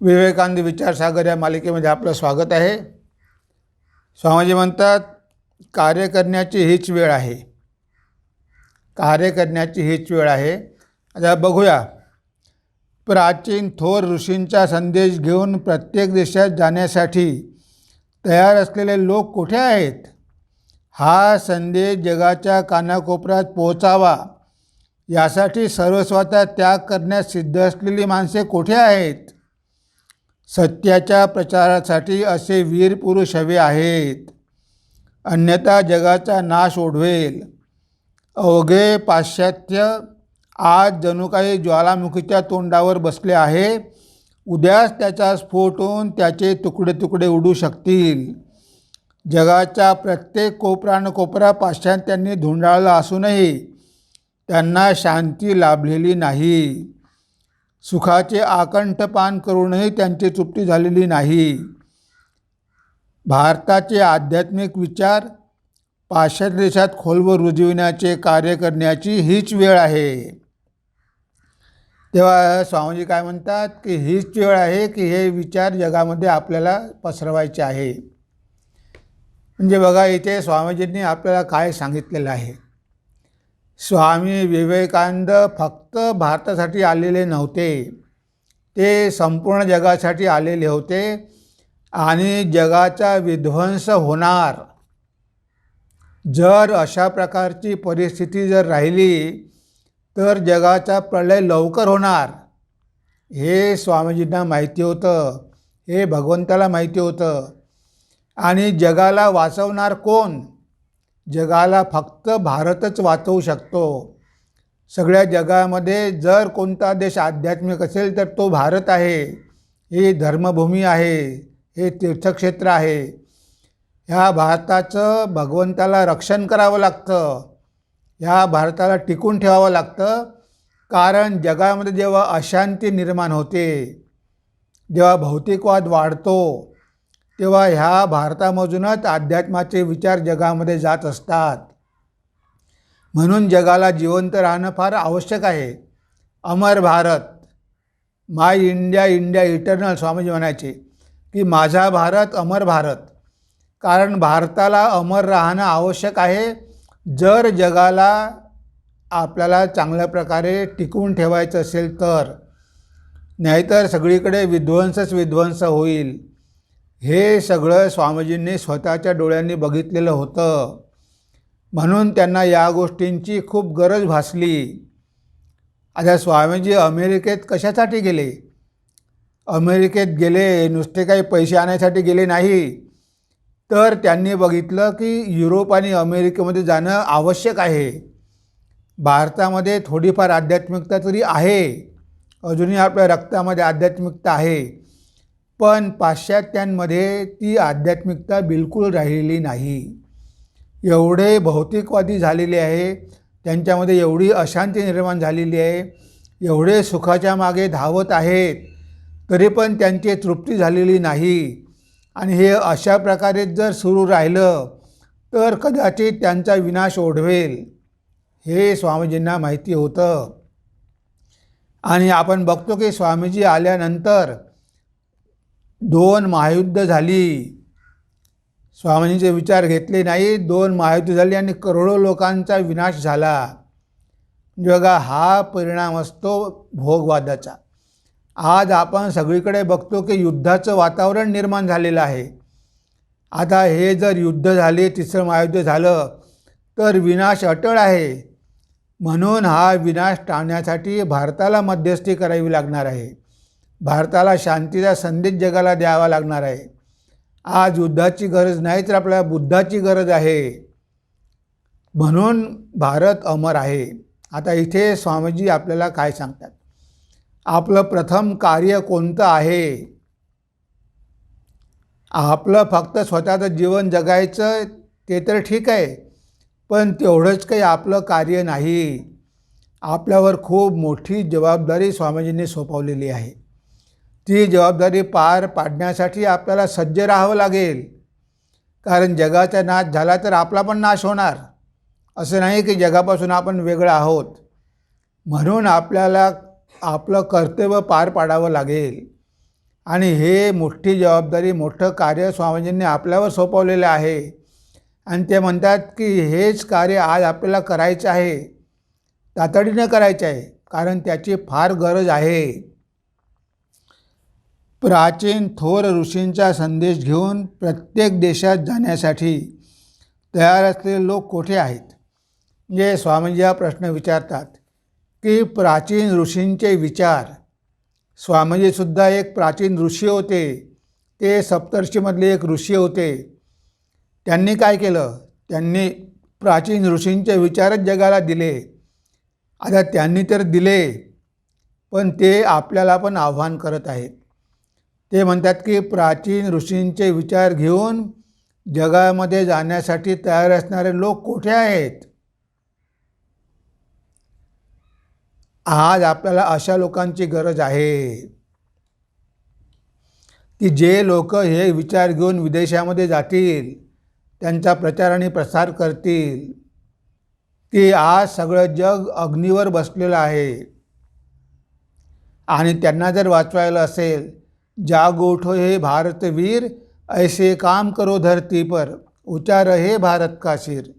विवेकानंद विचारसागर या मालिकेमध्ये आपलं स्वागत आहे. स्वामीजी म्हणतात कार्य करण्याची हीच वेळ आहे. कार्य करण्याची हीच वेळ आहे. आता बघूया. प्राचीन थोर ऋषींचा संदेश घेऊन प्रत्येक देशात जाण्यासाठी तयार असलेले लोक कुठे आहेत? हा संदेश जगाच्या कानाकोपऱ्यात पोहोचावा. यासाठी सर्वस्वाचा त्याग करण्यास सिद्ध असलेली माणसे कुठे आहेत? सत्याच्या प्रचारासाठी असे वीर पुरुष हवे आहेत. अन्यथा जगाचा नाश ओढवेल. अवघे पाश्चात्य आज जणू काही ज्वालामुखीच्या तोंडावर बसले आहे. उद्याच त्याचा स्फोट होऊन त्याचे तुकडे तुकडे उडू शकतील. जगाच्या प्रत्येक कोपरा कोपरा पाश्चात्यांनी धुंडाळला असूनही त्यांना शांती लाभलेली नाही. सुखाचे आकंठपान करूनही त्यांची तृप्ती झालेली नाही. भारताचे आध्यात्मिक विचार पाश्चात्य देशात खोलवर रुजविण्याचे कार्य करण्याची हीच वेळ आहे. तेव्हा स्वामीजी काय म्हणतात की हीच वेळ आहे की हे विचार जगामध्ये आपल्याला पसरवायचे आहे. म्हणजे बघा इथे स्वामीजींनी आपल्याला काय सांगितलेलं आहे? स्वामी विवेकानंद फक्त भारतासाठी आलेले नव्हते. ते संपूर्ण जगासाठी आलेले होते आणि जगाचा विध्वंस होणार. जर अशा प्रकारची परिस्थिती जर राहिली तर जगाचा प्रलय लवकर होणार. हे स्वामीजींना माहिती होतं. हे भगवंताला माहिती होतं. आणि जगाला वाचवणार कोण? जगाला फक्त भारतच वाचवू शकतो. सगळ्या जगामध्ये जर कोणता देश आध्यात्मिक असेल तर तो भारत आहे. ही धर्मभूमी आहे. हे तीर्थक्षेत्र आहे. ह्या भारताचं भगवंताला रक्षण करावं लागतं. ह्या भारताला टिकून ठेवावं लागतं. कारण जगामध्ये जेव्हा अशांती निर्माण होते जेव्हा भौतिकवाद वाढतो. तेव्हा ह्या भारतामधूनच अध्यात्माचे विचार जगामध्ये जात असतात. म्हणून जगाला जिवंत राहणं फार आवश्यक आहे. अमर Bharat my India India eternal Swamiji म्हणायचे की माझा भारत अमर भारत. कारण भारताला अमर राहणं आवश्यक आहे. जर जगाला आपल्याला चांगल्या प्रकारे टिकवून ठेवायचं असेल तर. नाहीतर सगळीकडे विध्वंसच विध्वंस होईल. हे सगळं स्वामीजींनी स्वतःच्या डोळ्यांनी बघितलेलं होतं. म्हणून त्यांना या गोष्टींची खूप गरज भासली. आता स्वामीजी अमेरिकेत कशासाठी गेले? अमेरिकेत गेले नुसते काही पैसे आणण्यासाठी गेले नाही. तर त्यांनी बघितलं की युरोप आणि अमेरिकेमध्ये जाणं आवश्यक आहे. भारतामध्ये थोडीफार आध्यात्मिकता तरी आहे. अजूनही आपल्या रक्तामध्ये आध्यात्मिकता आहे. पण पाश्चात्यांमध्ये ती आध्यात्मिकता बिलकुल राहिलेली नाही. एवढे भौतिकवादी झालेले आहे त्यांच्यामध्ये एवढी अशांती निर्माण झालेली आहे एवढे सुखाच्या मागे धावत आहेत तरी पण त्यांची तृप्ती झालेली नाही. आणि हे अशा प्रकारे जर सुरू राहिलं तर कदाचित त्यांचा विनाश ओढवेल हे स्वामीजींना माहिती होतं. आणि आपण बघतो की स्वामीजी आल्यानंतर दोन महायुद्ध झाली. स्वामींचे विचार घेतले नाही दोन महायुद्ध झाली आणि करोडो लोकांचा विनाश झाला. म्हणजे बघा हा परिणाम असतो भोगवादाचा. आज आपण सगळीकडे बघतो की युद्धाचं वातावरण निर्माण झालेलं आहे. आता हे जर युद्ध झाले तिसरं महायुद्ध झालं तर विनाश अटळ आहे. म्हणून हा विनाश टाळण्यासाठी भारताला मध्यस्थी करावी लागणार आहे. भारताला शांतीचा संदेश जगाला द्यावा लागणार आहे. आज युद्धाची गरज नाही तर आपल्याला बुद्धाची गरज आहे. म्हणून भारत अमर आहे. आता इथे स्वामीजी आपल्याला काय सांगतात? आपलं प्रथम कार्य कोणतं आहे? आपलं फक्त स्वतःचं जीवन जगायचं ते तर ठीक आहे पण तेवढंच काही आपलं कार्य नाही. आपल्यावर खूप मोठी जबाबदारी स्वामीजींनी सोपवलेली आहे. ती जबाबदारी पार पाडण्यासाठी आपल्याला सज्ज राहावं लागेल. कारण जगाचा नाश झाला तर आपला पण नाश होणार. असं नाही की जगापासून आपण वेगळं आहोत. म्हणून आपल्याला आपलं कर्तव्य पार पाडावं लागेल. आणि हे मोठी जबाबदारी मोठं कार्य स्वामीजींनी आपल्यावर सोपवलेलं आहे. आणि ते म्हणतात की हेच कार्य आज आपल्याला करायचं आहे. तातडीनं करायचं आहे. कारण त्याची फार गरज आहे. प्राचीन थोर ऋषींचा संदेश घेऊन प्रत्येक देशात जाण्यासाठी तयार असलेले लोक कोठे आहेत? म्हणजे स्वामीजी हा प्रश्न विचारतात की प्राचीन ऋषींचे विचार. स्वामीजीसुद्धा एक प्राचीन ऋषी होते. ते सप्तर्षीमधले एक ऋषी होते. त्यांनी काय केलं? त्यांनी प्राचीन ऋषींचे विचारच जगाला दिले. आता त्यांनी तर दिले पण ते आपल्याला पण आव्हान करत आहेत. ते म्हणतात की प्राचीन ऋषींचे विचार घेऊन जगामध्ये जाण्यासाठी तयार असणारे लोक कुठे आहेत? आज आपल्याला अशा लोकांची गरज आहे की जे लोक हे विचार घेऊन विदेशामध्ये जातील त्यांचा प्रचार आणि प्रसार करतील की आज सगळं जग अग्नीवर बसलेलं आहे. आणि त्यांना जर वाचवायला असेल जाग उठो हे भारतवीर ऐसे काम करो धरती पर उचा रहे भारत का सिर।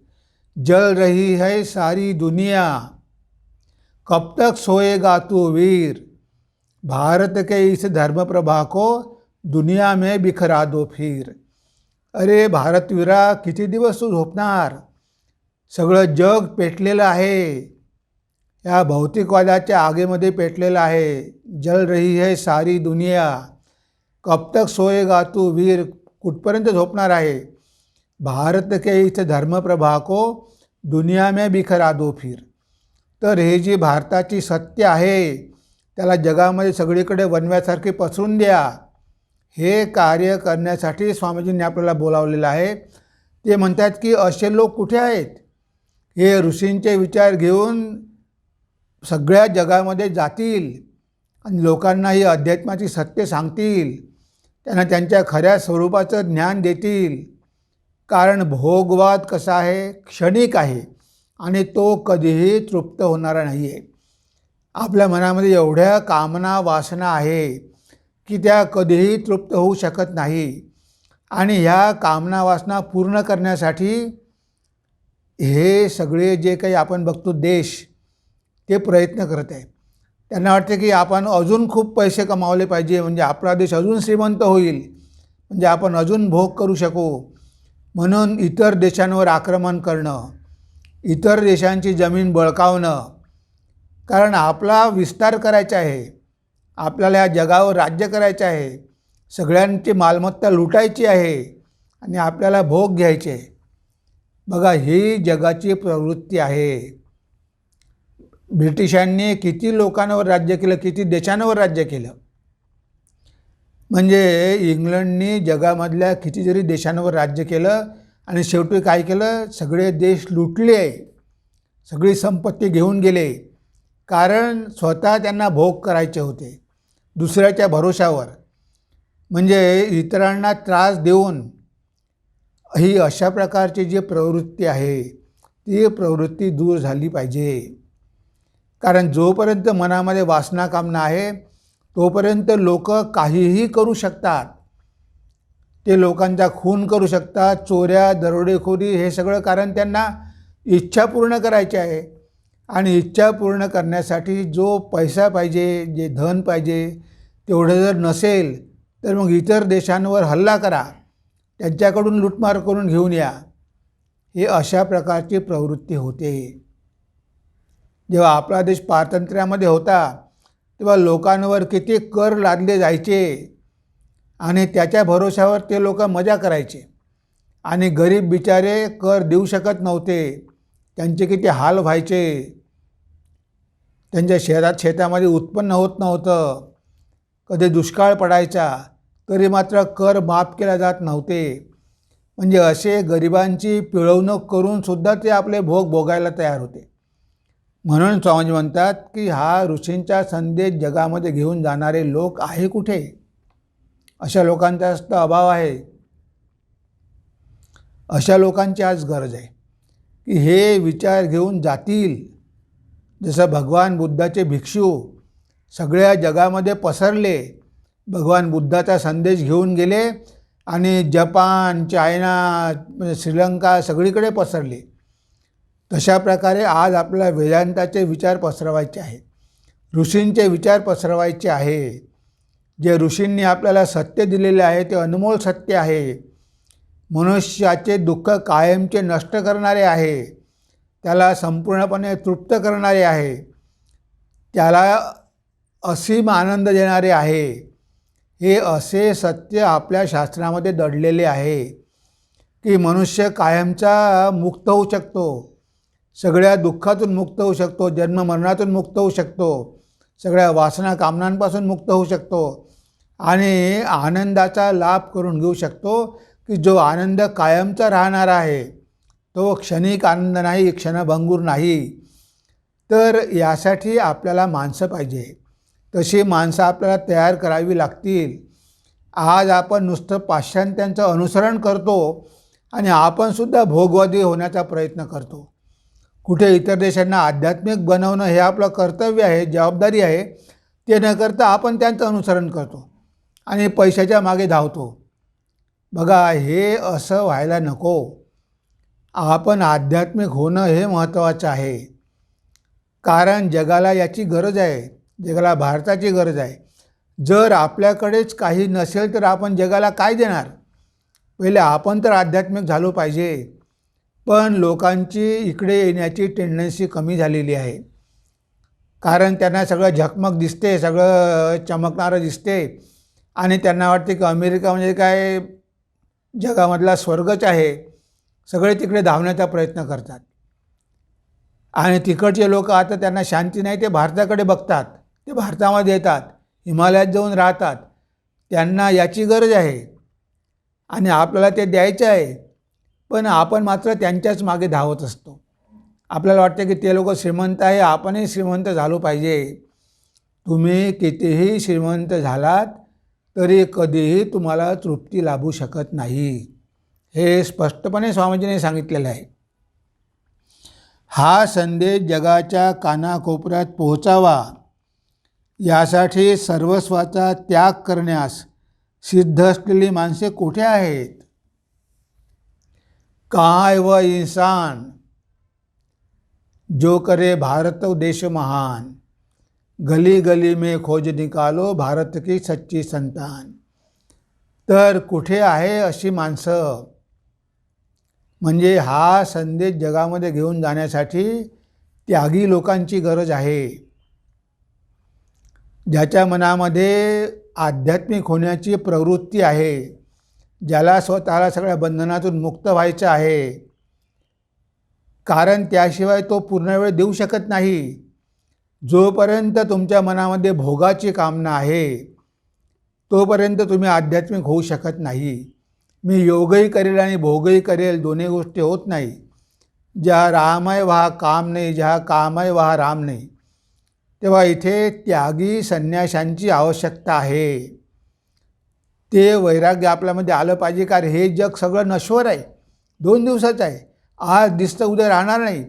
जल रही है सारी दुनिया कब तक सोएगा तू वीर? भारत के इस धर्म प्रभा को दुनिया में बिखरा दो फिर। अरे भारतवीरा किती दिवस तू झोपणार? सगळं जग पेटलेलं आहे। या भौतिकवादाच्या आगेमध्ये पेटलेलं आहे। जल रही है सारी दुनिया कब तक सोएगा तू वीर? कुठपर्यंत झोपणार आहे? भारत के इस धर्मप्रभा को दुनिया में बिखरा दो फिर। तर हे जी भारताची सत्य आहे त्याला जगामध्ये सगळीकडे वनव्यासारखे पसरून द्या. हे कार्य करण्यासाठी स्वामीजींनी आपल्याला बोलावलेलं आहे. ते म्हणतात की असे लोक कुठे आहेत? हे ऋषींचे विचार घेऊन सगळ्या जगामध्ये जातील आणि लोकांना ही अध्यात्माची सत्य सांगतील. त्यांना त्यांच्या खऱ्या स्वरूपाचं ज्ञान देतील. कारण भोगवाद कसा आहे? क्षणिक आहे आणि तो कधीही तृप्त होणारा नाही आहे आपल्या मनामध्ये एवढ्या कामना वासना आहे की त्या कधीही तृप्त होऊ शकत नाही. आणि ह्या कामना वासना पूर्ण करण्यासाठी हे सगळे जे काही आपण बघतो देश ते प्रयत्न करत आहे त्यांना वाटते की आपण अजून खूप पैसे कमावले पाहिजे म्हणजे आपला देश अजून श्रीमंत होईल म्हणजे आपण अजून भोग करू शकू. म्हणून इतर देशांवर आक्रमण करणं इतर देशांची जमीन बळकावणं कारण आपला विस्तार करायचा आहे आपल्याला या जगावर राज्य करायचं आहे सगळ्यांची मालमत्ता लुटायची आहे आणि आपल्याला भोग घ्यायचे बघा ही जगाची प्रवृत्ती आहे. ब्रिटिशांनी किती लोकांवर राज्य केलं किती देशांवर राज्य केलं? म्हणजे इंग्लंडनी जगामधल्या कितीतरी देशांवर राज्य केलं आणि शेवटी काय केलं? सगळे देश लुटले. सगळी संपत्ती घेऊन गेले. कारण स्वतः त्यांना भोग करायचे होते दुसऱ्याच्या भरोशावर. म्हणजे इतरांना त्रास देऊन ही अशा प्रकारची जी प्रवृत्ती आहे ती प्रवृत्ती दूर झाली पाहिजे. कारण जोपर्यंत मनामध्ये वासना कामना आहे तोपर्यंत लोक काहीही करू शकतात. ते लोकांचा खून करू शकतात चोऱ्या दरोडेखोरी हे सगळं कारण त्यांना इच्छा पूर्ण करायची आहे. आणि इच्छा पूर्ण करण्यासाठी जो पैसा पाहिजे जे धन पाहिजे तेवढं जर नसेल तर मग इतर देशांवर हल्ला करा. त्यांच्याकडून लुटमार करून घेऊन या. हे अशा प्रकारची प्रवृत्ती होते. जेव्हा आपला देश पारतंत्र्यामध्ये होता तेव्हा लोकांवर किती कर लादले जायचे आणि त्याच्या भरोशावर ते लोक मजा करायचे. आणि गरीब बिचारे कर देऊ शकत नव्हते. त्यांचे किती हाल व्हायचे. त्यांच्या शेतात शेतामध्ये उत्पन्न होत नव्हतं. कधी दुष्काळ पडायचा तरी मात्र कर माफ केला जात नव्हते. म्हणजे असे गरिबांची पिळवणूक करूनसुद्धा ते आपले भोग भोगायला तयार होते. म्हणून स्वामीजी म्हणतात की हा ऋषींचा संदेश जगामध्ये घेऊन जाणारे लोक आहे कुठे? अशा लोकांचा जास्त अभाव आहे. अशा लोकांची आज गरज आहे की हे विचार घेऊन जातील. जसं भगवान बुद्धाचे भिक्षू सगळ्या जगामध्ये पसरले भगवान बुद्धाचा संदेश घेऊन गेले आणि जपान चायना म्हणजे श्रीलंका सगळीकडे पसरले. तशा प्रकारे आज आपल्याला वेदांताचे विचार पसरवायचे आहेत. ऋषींचे विचार पसरवायचे आहे. जे ऋषींनी आपल्याला सत्य दिलेले आहे ते अनमोल सत्य आहे. मनुष्याचे दुःख कायमचे नष्ट करणारे आहे. त्याला संपूर्णपणे तृप्त करणारे आहे. त्याला असीम आनंद देणारे आहे. हे असे सत्य आपल्या शास्त्रामध्ये दडलेले आहे की मनुष्य कायमचा मुक्त होऊ शकतो. सगळ्या दुःखातून मुक्त होऊ शकतो जन्ममरणातून मुक्त होऊ शकतो सगळ्या वासना कामनांपासून मुक्त होऊ शकतो आणि आनंदाचा लाभ करून घेऊ शकतो की जो आनंद कायमचा राहणार आहे तो क्षणिक आनंद नाही क्षणभंगूर नाही. तर यासाठी आपल्याला माणसं पाहिजे. तशी माणसं आपल्याला तयार करावी लागतील. आज आपण नुसतं पाश्चात्यांचं अनुसरण करतो आणि आपणसुद्धा भोगवादी होण्याचा प्रयत्न करतो. कुठे इतर देशांना आध्यात्मिक बनवणं हे आपलं कर्तव्य आहे जबाबदारी आहे ते न करता आपण त्यांचं अनुसरण करतो आणि पैशाच्या मागे धावतो. बघा हे असं व्हायला नको. आपण आध्यात्मिक होणं हे महत्त्वाचं आहे. कारण जगाला याची गरज आहे जगाला भारताची गरज आहे. जर आपल्याकडेच काही नसेल तर आपण जगाला काय देणार? पहिले आपण तर आध्यात्मिक झालो पाहिजे. पण लोकांची इकडे येण्याची टेंडन्सी कमी झालेली आहे. कारण त्यांना सगळं झकमक दिसते सगळं चमकणारं दिसते. आणि त्यांना वाटते की अमेरिका म्हणजे काय? जगामधला स्वर्गच आहे. सगळे तिकडे धावण्याचा प्रयत्न करतात. आणि तिकडचे लोक आता त्यांना शांती नाही ते भारताकडे बघतात. ते भारतामध्ये येतात हिमालयात जाऊन राहतात. त्यांना याची गरज आहे. आणि आपल्याला ते द्यायचं आहे. पण आपण मात्र त्यांच्याच मागे धावत असतो. आपल्याला वाटतं की ते लोक श्रीमंत आहे आपणही श्रीमंत झालो पाहिजे. तुम्ही कितीही श्रीमंत झालात तरी कधीही तुम्हाला तृप्ती लाभू शकत नाही. हे स्पष्टपणे स्वामीजीने सांगितलेलं आहे. हा संदेश जगाच्या कानाकोपऱ्यात पोहोचावा. यासाठी सर्वस्वाचा त्याग करण्यास सिद्ध असलेली माणसे कुठे आहेत? काय व इंसान? जो करे भारत देश महान गली गली में खोज निकालो भारत की सच्ची संतान। तर कुठे आहे अशी माणसं? म्हणजे हा संदेश जगामध्ये घेऊन जाण्यासाठी त्यागी लोकांची गरज आहे. ज्याच्या मनामध्ये आध्यात्मिक होण्याची प्रवृत्ती आहे. ज्याला स्वतःला सगळ्या बंधनातून मुक्त व्हायचं आहे. कारण त्याशिवाय तो पूर्ण वेळ देऊ शकत नाही. जोपर्यंत तुमच्या मनामध्ये भोगाची कामना आहे तोपर्यंत तुम्ही आध्यात्मिक होऊ शकत नाही. मी योगही करेल आणि भोगही करेल दोन्ही गोष्टी होत नाही. ज्या रामय व्हा काम नाही ज्या कामय व्हा राम नाही तेव्हा इथे त्यागी संन्याशांची आवश्यकता आहे. ते वैराग्य आपल्यामध्ये आलं पाहिजे कारण हे जग सगळं नश्वर आहे. दोन दिवसाचं आहे. आज दिसतं उद्या राहणार नाही.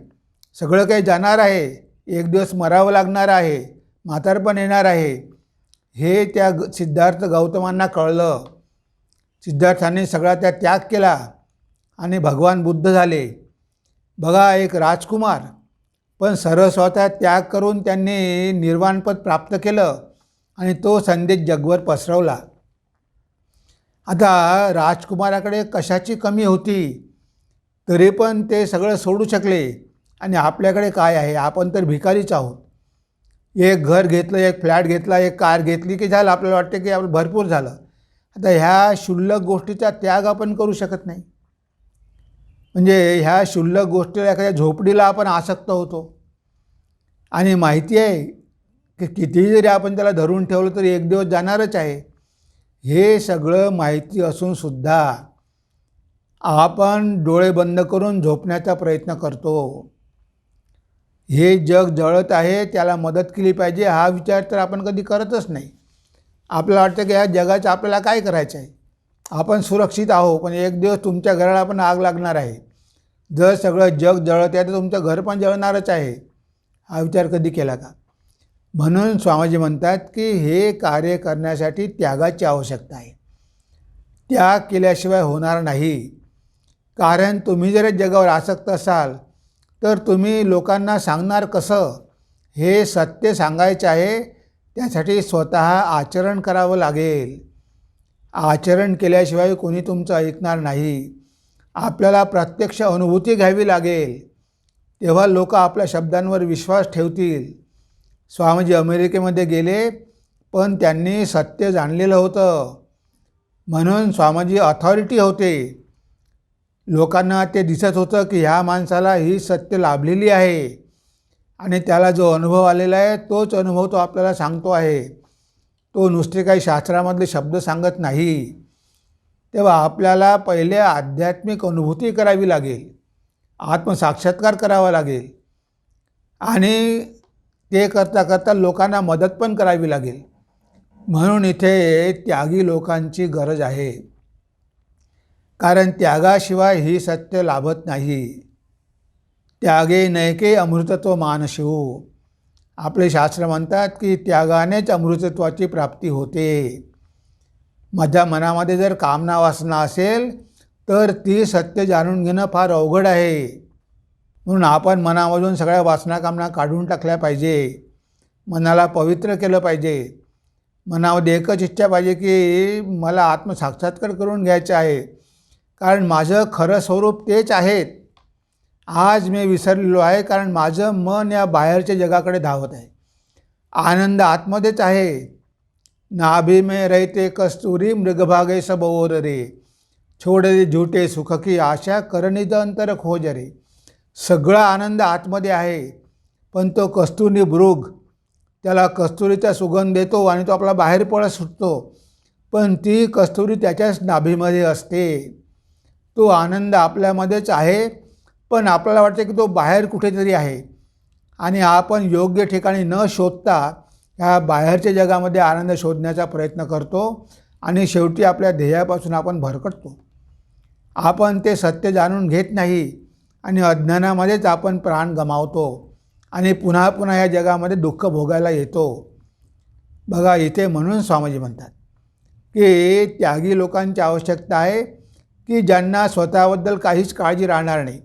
सगळं काही जाणार आहे. एक दिवस मरावं लागणार आहे. म्हातारपण येणार आहे. हे त्या सिद्धार्थ गौतमांना कळलं. सिद्धार्थाने सगळा त्या त्याग केला आणि भगवान बुद्ध झाले. बघा एक राजकुमार पण सर्वस्वतः त्याग करून त्यांनी निर्वाणपद प्राप्त केलं आणि तो संदेश जगभर पसरवला. आता राजकुमाराकडे कशाची कमी होती? तरी पण ते सगळं सोडू शकले. आणि आपल्याकडे काय आहे? आपण तर भिकारीच आहोत. एक घर घेतलं एक फ्लॅट घेतला एक कार घेतली की झालं? आपल्याला वाटतं की आपलं भरपूर झालं. आता ह्या क्षुल्लक गोष्टीचा त्याग आपण करू शकत नाही. म्हणजे ह्या क्षुल्लक गोष्टीला एखाद्या झोपडीला आपण आसक्त होतो. आणि माहिती आहे की कितीही जरी आपण त्याला धरून ठेवलं तरी एक दिवस जाणारच आहे. हे सगळं माहिती असूनसुद्धा आपण डोळे बंद करून झोपण्याचा प्रयत्न करतो. हे जग जळत आहे त्याला मदत केली पाहिजे हा विचार तर आपण कधी करतच नाही. आपल्याला वाटतं की ह्या जगाचं आपल्याला काय करायचं आहे आपण सुरक्षित आहो पण एक दिवस तुमच्या घराला पण आग लागणार आहे. जर सगळं जग जळत आहे तर तुमचं घर पण जळणारच आहे. हा विचार कधी केला का? म्हणून स्वामीजी म्हणतात की हे कार्य करण्यासाठी त्यागाची आवश्यकता आहे. त्याग केल्याशिवाय होणार नाही. कारण तुम्ही जर जगावर आसक्त असाल तर तुम्ही लोकांना सांगणार कसं? हे सत्य सांगायचे आहे त्यासाठी स्वतः आचरण करावं लागेल. आचरण केल्याशिवाय कोणी तुमचं ऐकणार नाही. आपल्याला प्रत्यक्ष अनुभूती घ्यावी लागेल. तेव्हा लोक आपल्या शब्दांवर विश्वास ठेवतील. स्वामीजी अमेरिकेमध्ये गेले पण त्यांनी सत्य जाणलेलं होतं. म्हणून स्वामीजी ऑथॉरिटी होते. लोकांना ते दिसत होतं की ह्या माणसाला ही सत्य लाभलेली आहे. आणि त्याला जो अनुभव आलेला आहे तोच अनुभव तो आपल्याला सांगतो आहे. तो नुसते काही शास्त्रामधले शब्द सांगत नाही. तेव्हा आपल्याला पहिले आध्यात्मिक अनुभूती करावी लागेल. आत्मसाक्षात्कार करावा लागेल. आणि ते करता करता लोकांना मदत पण करावी लागेल. म्हणून इथे त्यागी लोकांची गरज आहे. कारण त्यागाशिवाय ही सत्य लाभत नाही. त्यागे नैके अमृतत्व मानशिव. आपले शास्त्र म्हणतात की त्यागानेच अमृतत्वाची प्राप्ती होते. माझ्या मनामध्ये जर कामना वासना असेल तर ती सत्य जाणून घेणं फार अवघड आहे. म्हणून आपण मनामधून सगळ्या वासना कामना काढून टाकल्या पाहिजे. मनाला पवित्र केलं पाहिजे. मनामध्ये एकच इच्छा पाहिजे की मला आत्मसाक्षात्कार करून घ्यायचं आहे. कारण माझं खरं स्वरूप तेच आहेत. आज मी विसरलेलो आहे कारण माझं मन या बाहेरच्या जगाकडे धावत आहे. आनंद आतमध्येच आहे. नाभिमे रहिते कस्तुरी मृगभागे सबोर रे छोड रे झुटे सुखकी आशा करनिद अंतर खोज रे सगळा आनंद आतमध्ये आहे पण तो कस्तुरी मृग त्याला कस्तुरीचा सुगंध देतो आणि तो आपला बाहेर पळत सुटतो पण ती कस्तुरी त्याच्याच नाभीमध्ये असते. तो आनंद आपल्यामध्येच आहे पण आपल्याला वाटते की तो बाहेर कुठेतरी आहे. आणि आपण योग्य ठिकाणी न शोधता ह्या बाहेरच्या जगामध्ये आनंद शोधण्याचा प्रयत्न करतो आणि शेवटी आपल्या ध्येयापासून आपण भरकटतो. आपण ते सत्य जाणून घेत नाही आणि अज्ञानामध्येच आपण प्राण गमावतो आणि पुन्हा पुन्हा या जगामध्ये दुःख भोगायला येतो. बघा इथे म्हणून स्वामीजी म्हणतात की त्यागी लोकांची आवश्यकता आहे की ज्यांना स्वतःबद्दल काहीच काळजी राहणार नाही.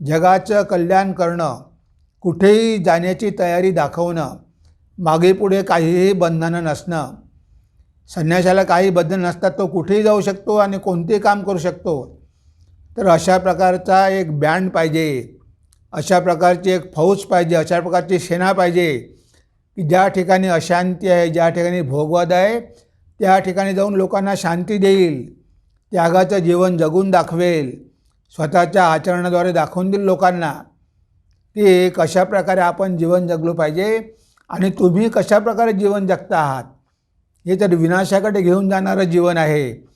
जगाचं कल्याण करणं कुठेही जाण्याची तयारी दाखवणं मागे पुढे काहीही बंधनं नसणं संन्यासाला काही बंधन नसतात तो कुठेही जाऊ शकतो आणि कोणतेही काम करू शकतो. तर अशा प्रकारचा एक बँड पाहिजे अशा प्रकारची एक फौज पाहिजे अशा प्रकारची सेना पाहिजे की ज्या ठिकाणी अशांती आहे ज्या ठिकाणी भोगवाद आहे त्या ठिकाणी जाऊन लोकांना शांती देईल त्यागाचं जीवन जगून दाखवेल स्वतःच्या आचरणाद्वारे दाखवून देईल लोकांना. की कशा प्रकारे आपण जीवन जगलो पाहिजे आणि तुम्ही कशा प्रकारे जीवन जगता आहात हे तर विनाशाकडे घेऊन जाणारं जीवन आहे.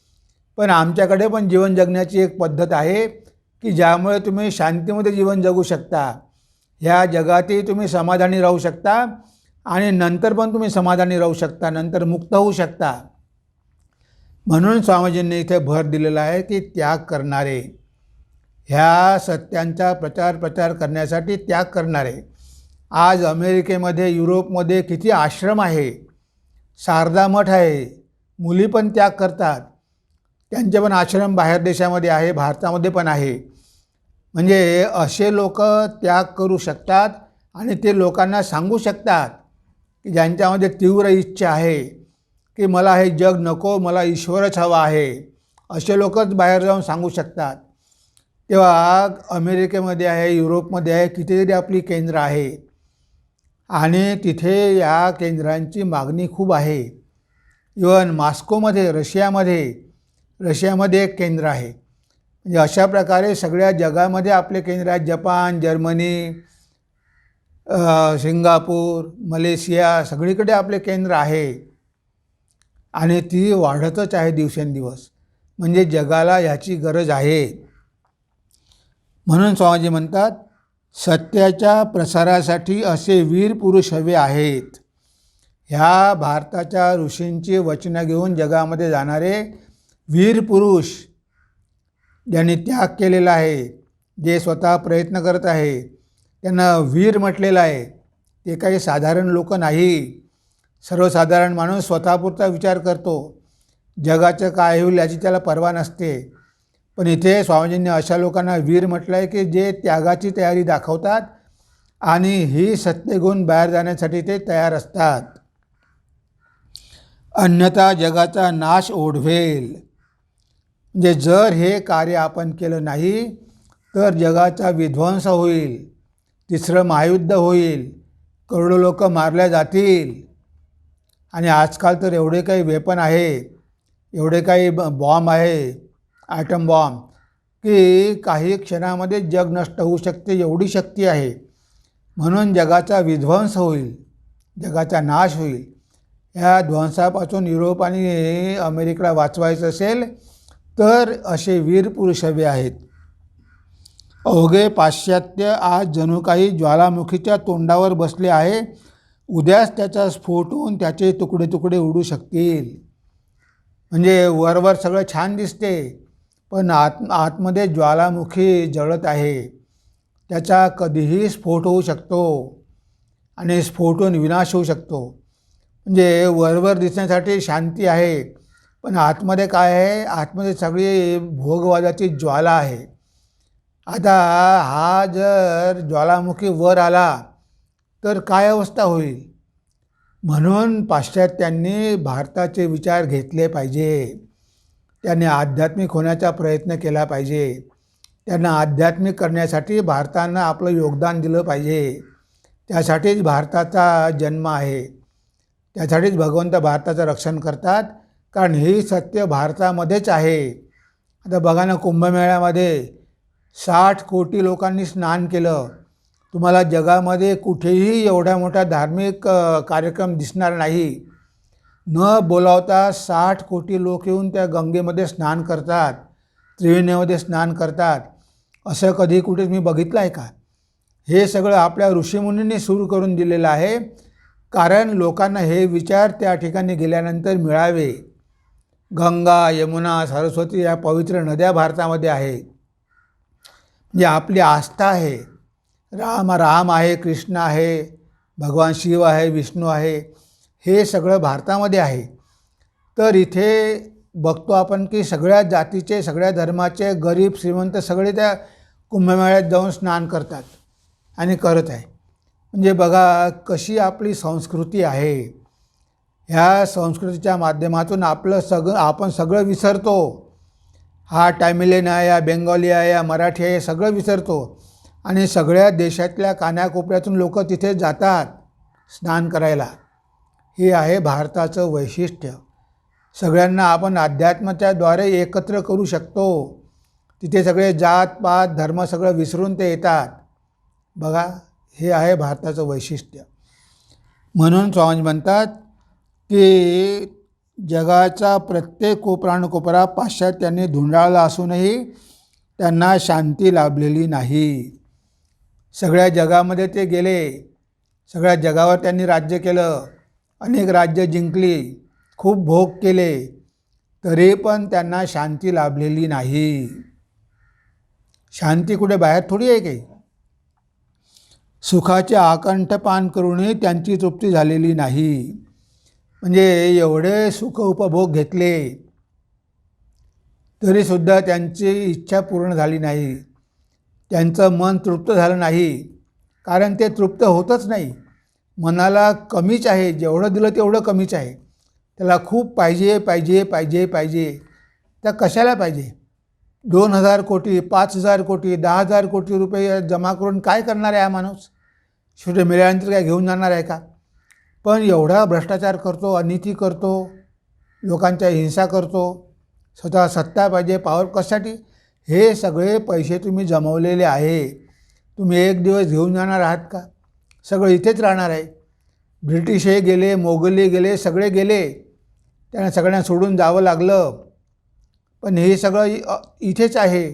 पण आमच्याकडे पण जीवन जगण्याची एक पद्धत आहे की ज्यामुळे तुम्ही शांतीमध्ये जीवन जगू शकता. ह्या जगातही तुम्ही समाधानी राहू शकता आणि नंतर पण तुम्ही समाधानी राहू शकता नंतर मुक्त होऊ शकता. म्हणून स्वामीजींनी इथे भर दिलेला आहे की त्याग करणारे ह्या सत्यांचा प्रचार प्रचार करण्यासाठी त्याग करणारे. आज अमेरिकेमध्ये युरोपमध्ये किती आश्रम आहे शारदा मठ आहे मुली पण त्याग करतात. त्यांचे पण आश्रम बाहेर देशामध्ये आहे भारतामध्ये पण आहे. म्हणजे असे लोक त्याग करू शकतात आणि ते लोकांना सांगू शकतात की ज्यांच्यामध्ये तीव्र इच्छा आहे की मला हे जग नको मला ईश्वरच हवा आहे. असे लोकच बाहेर जाऊन सांगू शकतात. तेव्हा अमेरिकेमध्ये आहे युरोपमध्ये आहे कितीतरी आपली केंद्र आहे. आणि तिथे या केंद्रांची मागणी खूप आहे. इवन मॉस्कोमध्ये रशियामध्ये रशियामध्ये एक केंद्र आहे. म्हणजे अशा प्रकारे सगळ्या जगामध्ये आपले केंद्र आहेत. जपान जर्मनी सिंगापूर मलेशिया सगळीकडे आपले केंद्र आहे. आणि ती वाढतच आहे दिवसेंदिवस. म्हणजे जगाला ह्याची गरज आहे. म्हणून स्वामीजी म्हणतात सत्याच्या प्रसारासाठी असे वीर पुरुष हवे आहेत. ह्या भारताच्या ऋषींची वचनं घेऊन जगामध्ये जाणारे वीर पुरुष ज्यांनी त्याग केलेला आहे जे स्वतः प्रयत्न करत आहे त्यांना वीर म्हटलेलं आहे. ते काही साधारण लोक नाही. सर्वसाधारण माणूस स्वतःपुरता विचार करतो. जगाचं काय होईल याची त्याला पर्वा नसते. पण इथे स्वामीजींनी अशा लोकांना वीर म्हटलं आहे की जे त्यागाची तयारी दाखवतात आणि ही सत्यगुण बाहेर जाण्यासाठी ते तयार असतात. अन्यथा जगाचा नाश ओढवेल. म्हणजे जर हे कार्य आपण केलं नाही तर जगाचा विध्वंस होईल तिसरं महायुद्ध होईल करोडो लोक मारल्या जातील. आणि आजकाल तर एवढे काही वेपन आहे एवढे काही ब बॉम्ब आहे ॲटम बॉम्ब की काही क्षणामध्ये जग नष्ट होऊ शकते एवढी शक्ती आहे. म्हणून जगाचा विध्वंस होईल जगाचा नाश होईल. या ध्वंसापासून युरोप आणि अमेरिकेला वाचवायचं असेल तर असे वीर पुरुष हवे आहेत. अवघे पाश्चात्य आज जणू काही ज्वालामुखीच्या तोंडावर बसले आहे. उद्याच त्याचा स्फोट होऊन त्याचे तुकडे तुकडे उडू शकतील. म्हणजे वरवर सगळं छान दिसते पण आत आतमध्ये ज्वालामुखी जळत आहे. त्याचा कधीही स्फोट होऊ शकतो आणि स्फोटून विनाश होऊ शकतो. म्हणजे वरवर दिसण्यासाठी शांती आहे. पण आतमध्ये काय आहे? आतमध्ये सगळी भोगवादाची ज्वाला आहे. आता हा जर ज्वालामुखी वर आला तर काय अवस्था होईल? म्हणून पाश्चात्यांनी भारताचे विचार घेतले पाहिजे. त्यांनी आध्यात्मिक होण्याचा प्रयत्न केला पाहिजे. त्यांना आध्यात्मिक करण्यासाठी भारतानं आपलं योगदान दिलं पाहिजे. त्यासाठीच भारताचा जन्म आहे. त्यासाठीच भगवंत भारताचं रक्षण करतात. कारण हे सत्य भारतामध्येच आहे. आता बघा ना कुंभमेळ्यामध्ये साठ कोटी लोकांनी स्नान केलं. तुम्हाला जगामध्ये कुठेही एवढा मोठा धार्मिक कार्यक्रम दिसणार नाही. न बोलावता साठ कोटी लोक येऊन त्या गंगेमध्ये स्नान करतात त्रिवेणीमध्ये स्नान करतात. असं कधी कुठे मी बघितलं आहे का? हे सगळं आपल्या ऋषीमुनींनी सुरू करून दिलेलं आहे. कारण लोकांना हे विचार त्या ठिकाणी गेल्यानंतर मिळावे. गंगा यमुना सरस्वती या पवित्र नद्या भारतामध्ये आहेत. म्हणजे आपली आस्था आहे. राम राम आहे कृष्ण आहे भगवान शिव आहे विष्णू आहे हे सगळं भारतामध्ये आहे. तर इथे बघतो आपण की सगळ्या जातीचे सगळ्या धर्माचे गरीब श्रीमंत सगळे त्या कुंभमेळ्यात जाऊन स्नान करतात आणि करत आहे. म्हणजे बघा कशी आपली संस्कृती आहे. ह्या संस्कृतीच्या माध्यमातून आपलं सगळं आपण सगळं विसरतो. हा टायमिलियन आहे या बेंगॉली आहे या मराठी आहे सगळं विसरतो. आणि सगळ्या देशातल्या कानाकोपऱ्यातून लोक तिथे जातात स्नान करायला. हे आहे भारताचं वैशिष्ट्य. सगळ्यांना आपण अध्यात्माच्याद्वारे एकत्र करू शकतो. तिथे सगळे जात पात धर्म सगळं विसरून ते येतात. बघा हे आहे भारताचं वैशिष्ट्य. म्हणून स्वामी म्हणतात की जगाचा प्रत्येक कोपरानकोपरा पाश्चात्यांनी धुंडाळला असूनही त्यांना शांती लाभलेली नाही. सगळ्या जगामध्ये ते गेले. सगळ्या जगावर त्यांनी राज्य केलं. अनेक राज्य जिंकली. खूप भोग केले. तरी पण त्यांना शांती लाभलेली नाही. शांती कुठे? बाहेर थोडी आहे काही सुखाचे आकंठ पान करूनही त्यांची तृप्ती झालेली नाही. म्हणजे एवढे सुख उपभोग घेतले तरीसुद्धा त्यांची इच्छा पूर्ण झाली नाही. त्यांचं मन तृप्त झालं नाही. कारण ते तृप्त होतच नाही. मनाला कमीच आहे. जेवढं दिलं तेवढं कमीच आहे. त्याला खूप पाहिजे पाहिजे पाहिजे पाहिजे. त्या कशाला पाहिजे? दोन हजार कोटी पाच हजार कोटी दहा हजार कोटी रुपये जमा करून काय करणार आहे हा माणूस? शेवटी मिळाल्यानंतर काय घेऊन जाणार आहे का? पण एवढा भ्रष्टाचार करतो अनिती करतो लोकांच्या हिंसा करतो स्वतः सत्ता पाहिजे पावर कशासाठी? हे सगळे पैसे तुम्ही जमवलेले आहे. तुम्ही एक दिवस घेऊन जाणार आहात का? सगळं इथेच राहणार आहे. ब्रिटिश हे गेले मोगली गेले सगळे गेले. त्यांना सगळ्यांना सोडून जावं लागलं. पण हे सगळं इथेच आहे.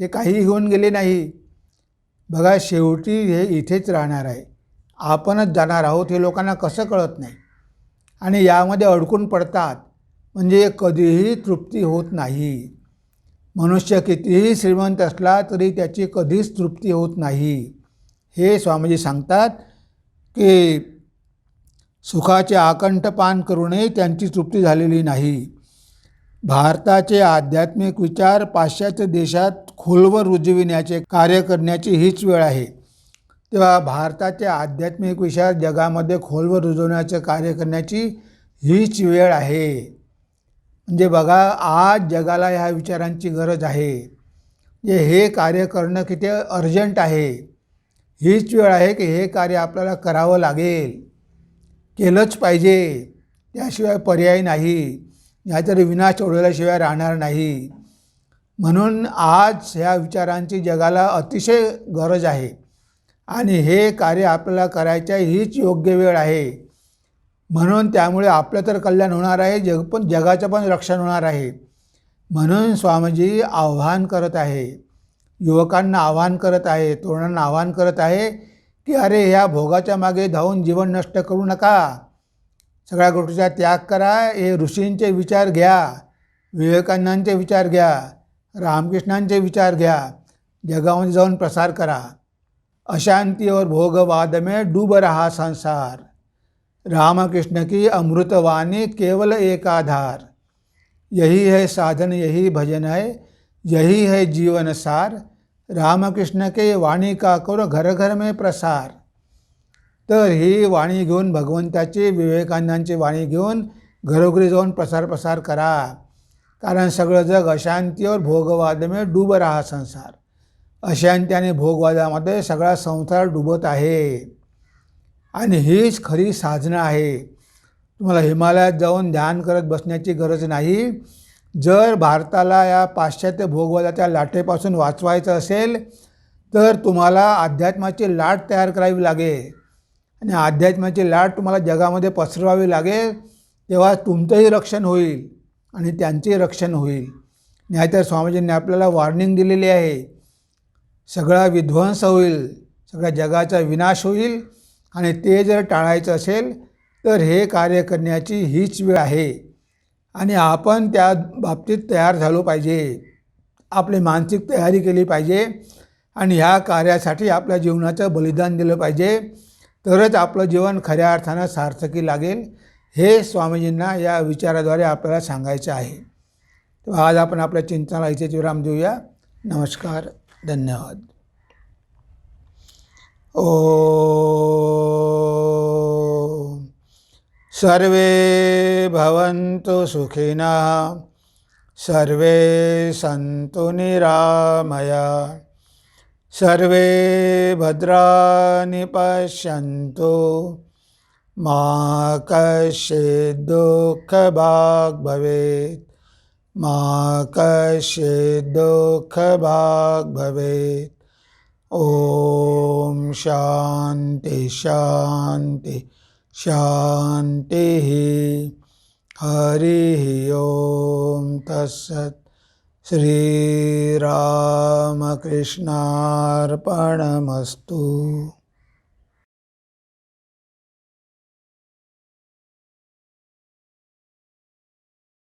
ते काही घेऊन गेले नाही. बघा शेवटी हे इथेच राहणार आहे. आपणच जाणार आहोत हे लोकांना कसं कळत नाही. आणि यामध्ये अडकून पडतात म्हणजे कधीही तृप्ती होत नाही. मनुष्य कितीही श्रीमंत असला तरी त्याची कधीच तृप्ती होत नाही. हे स्वामीजी सांगतात की सुखाचे आकंठ पान करूनही त्यांची तृप्ती झालेली नाही. भारताचे आध्यात्मिक विचार पाश्चात्य देशात खोलवर रुजविण्याचे कार्य करण्याची हीच वेळ आहे. तेव्हा भारताच्या आध्यात्मिक विचार जगामध्ये खोलवर रुजवण्याचं कार्य करण्याची हीच वेळ आहे. म्हणजे बघा आज जगाला ह्या विचारांची गरज आहे. जे हे कार्य करणं किती अर्जंट आहे. हीच वेळ आहे की हे कार्य आपल्याला करावं लागेल. केलंच पाहिजे. त्याशिवाय पर्याय नाही. नाहीतर विनाश ओढवल्याशिवाय राहणार नाही. म्हणून आज ह्या विचारांची जगाला अतिशय गरज आहे. आणि हे कार्य आपल्याला करायच्या हीच योग्य वेळ आहे. म्हणून त्यामुळे आपलं तर कल्याण होणार आहे जग पण जगाचं पण रक्षण होणार आहे. म्हणून स्वामीजी आव्हान करत आहे. युवकांना आव्हान करत आहे तरुणांना आव्हान करत आहे की अरे ह्या भोगाच्या मागे धावून जीवन नष्ट करू नका. सगळ्या गोष्टीचा त्याग करा हे ऋषींचे विचार घ्या विवेकानंदांचे विचार घ्या रामकृष्णांचे विचार घ्या जगामध्ये जाऊन प्रसार करा. अशांति और भोगवाद में डूब रहा संसार। रामकृष्ण की अमृतवाणी केवल एक आधार। यही है साधन यही भजन है यही है जीवन सार। रामकृष्ण के वाणी का करो घर घर में प्रसार। तर ही वाणी घेऊन भगवंताची विवेकानंदांची वाणी घेऊन घरोघरी जाऊन प्रसार प्रसार करा। कारण सगळं जग अशांती और भोगवाद में डूब रहा संसार। अशांती आणि भोगवादामध्ये सगळा संसार डुबत आहे. आणि हीच खरी साधनं आहे. तुम्हाला हिमालयात जाऊन ध्यान करत बसण्याची गरज नाही. जर भारताला या पाश्चात्य भोगवादाच्या लाटेपासून वाचवायचं असेल तर तुम्हाला अध्यात्माची लाट तयार करावी लागेल. आणि अध्यात्माची लाट तुम्हाला जगामध्ये पसरवावी लागेल तेव्हा तुमचंही रक्षण होईल आणि त्यांचेही रक्षण होईल. नाहीतर स्वामीजींनी आपल्याला वॉर्निंग दिलेली आहे सगळा विध्वंस होईल सगळ्या जगाचा विनाश होईल आणि ते जर टाळायचं असेल तर हे कार्य करण्याची हीच वेळ आहे. आणि आपण त्या बाबतीत तयार झालो पाहिजे. आपली मानसिक तयारी केली पाहिजे आणि ह्या कार्यासाठी आपल्या जीवनाचं बलिदान दिलं पाहिजे. तरच आपलं जीवन खऱ्या अर्थानं सार्थकी लागेल हे स्वामीजींना या विचाराद्वारे आपल्याला सांगायचं आहे. तर आज आपण आपल्या चिंतनाला इथेच विराम देऊया. नमस्कार. धन्यवाद. ओ सर्वे भवन्तु सुखिनः सर्वे सन्तु निरामया सर्वे भद्राणि पश्यन्तु मा कश्चित् दुःखभाग् भवेत्। मा कश्चित् दुःखभाग् भवेत्। ॐ शान्ति शान्ति शान्तिः। हरिः ॐ तत्सत् श्रीरामकृष्णार्पणमस्तु।